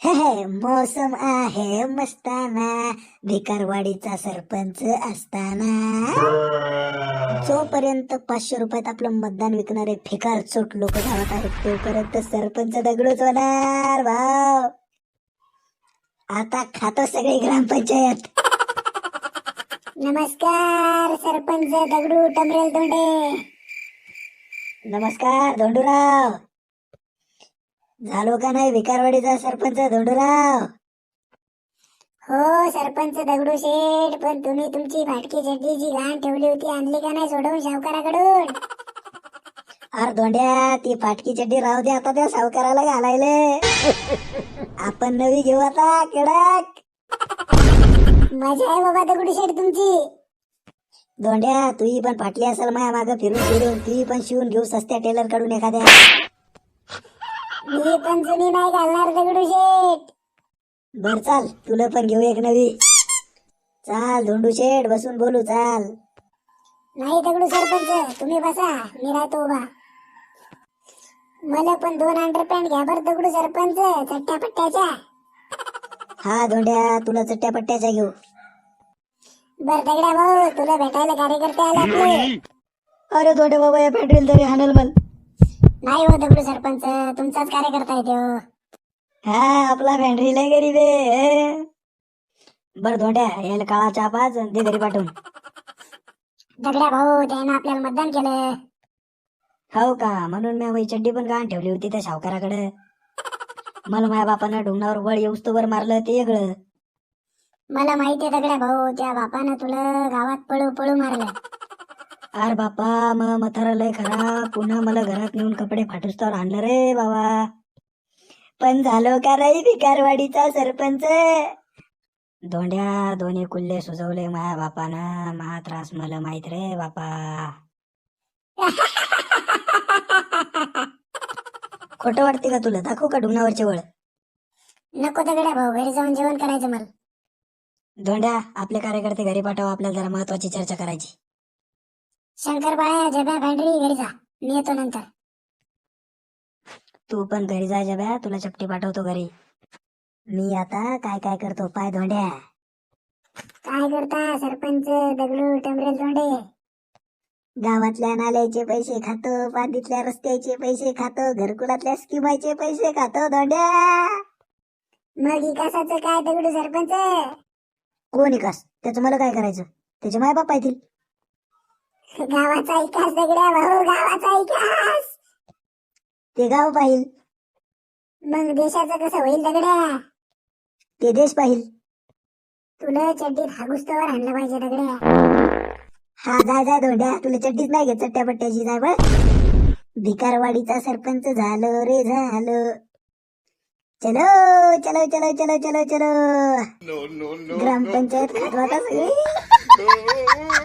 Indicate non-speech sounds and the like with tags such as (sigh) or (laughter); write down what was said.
हे हे, मौसम आहे मस्ताना भिकारवाडीचा सरपंच असताना. जोपर्यंत पाचशे रुपयात आपलं मतदान विकणारे भिकार चोट लोक धावत आहेत तोपर्यंत सरपंच दगडूच होणार भाव आता खातो सगळी ग्रामपंचायत. नमस्कार सरपंच दगडू टमरेल दोंडे नमस्कार धोंडूराव. झालो का नाही विकारवाडीचा सरपंच धोंडूराव हो सरपंच दगडू शेठ पण तुम्ही तुमची फाटकी चड्डी जी घाण ठेवली होती आणली का नाही सोडवून सावकाराकडून? अरे धोंड्या ती फाटकी चड्डी राहू दे आता त्या सावकाराला घालायले. आपण नवी घेऊ आता कडक. मजा आहे बाबा दगडू शेठ तुमची. धोंड्या तुही पण फाटली असेल माया माग फिरून फिरून तुही पण शिवून घेऊ सस्त्या टेलरकडून एखाद्या. मी पण जुनी नाही घालणार दगडू शेठ. बर चाल. तुला पण घेऊ एक नवी. चाल धोंडू शेठ बसून बोलू चाल. नाही दगडू सरपंच तुम्ही बसा. मी राहतो उभा. मला पण दोन अंडरपॅन्ट घ्या बरं दगडू सरपंच चट्ट्या पट्ट्याच्या हा धोंड्या तुला चट्ट्या पट्ट्याच्या घेऊ. बर दगड्या भाऊ तुला भेटायला कार्यकर्ते आले आपले अरे धोंड्या बाबा या पेट्रोल तरी हाणल मल. नाही हो दगडू सरपंच तुमचाच कार्यकर्ता आहे तो. हा आपला फॅन्ड्री लय गरीब आहे बर धोंड्या याला काळा चहा पाच आणि दे घरी पाठवून. दगड्या भाऊ त्यानं आपल्याला मतदान केलं. हो का? म्हणून मी वही चड्डी पण गहाण ठेवली होती त्या सावकाराकडे मला माझ्या बापानं ढुंगणावर वळ येऊस्तोवर मारलं ते वेगळं मला माहिती आहे दगड्या भाऊ त्या बापानं तुला गावात पळू पळू मारलं. अरे बापा मग मथारा लय खराब. पुन्हा मला घरात नेऊन कपडे फाटूस्तवर आणलं रे बाबा. पण झालो का रे भिकारवाडीचा सरपंच? धोंड्या दोन्ही कुल्ले सुजवले माया बापानं. मा त्रास मला माहीत रे बापा. खोटं वाटते का तुला? दाखवू का ढुंगणावरचे वळ नको दगड्या भाऊ घरी जाऊन जेवण करायचं मला. धोंड्या आपले कार्यकर्ते घरी पाठवा. आपल्याला जरा महत्वाची चर्चा करायची. शंकर बाळा जब्या भांडरी घरी जा. मी येतो नंतर. तू पण घरी जा जब्या. तुला चपटी पाठवतो घरी. मी आता काय काय करतो? पाय धोंड्या. काय करता? सरपंच दगडू टमरेल धोंडे. गावातल्या नाल्याचे पैसे खातो पांदीतल्या रस्त्याचे पैसे खातो घरकुलातल्या स्कीमाचे पैसे खातो धोंड्या. मग इकासाचं काय दगडू सरपंच? कोण इकास त्याचं मला काय करायचं? त्याचे माय बाप पाहतील. गावाचा इकास दगड्या भाऊ गावाचा इकास ते गाव पाहिल. मग देशाचं कसं होईल दगड्या? ते देश पाहिल. तुला चड्डीत हागुस्तवर आणलं पाहिजे दगड्या. हा जाय जाय धोंड्या. तुला चड्डीच नाही घेत चट्ट्या पट्ट्याची जाय भिकारवाडीचा सरपंच झालो रे झालो. चलो चलो चलो चलो चलो चलो. ग्रामपंचायत खातवाता सगळी (laughs)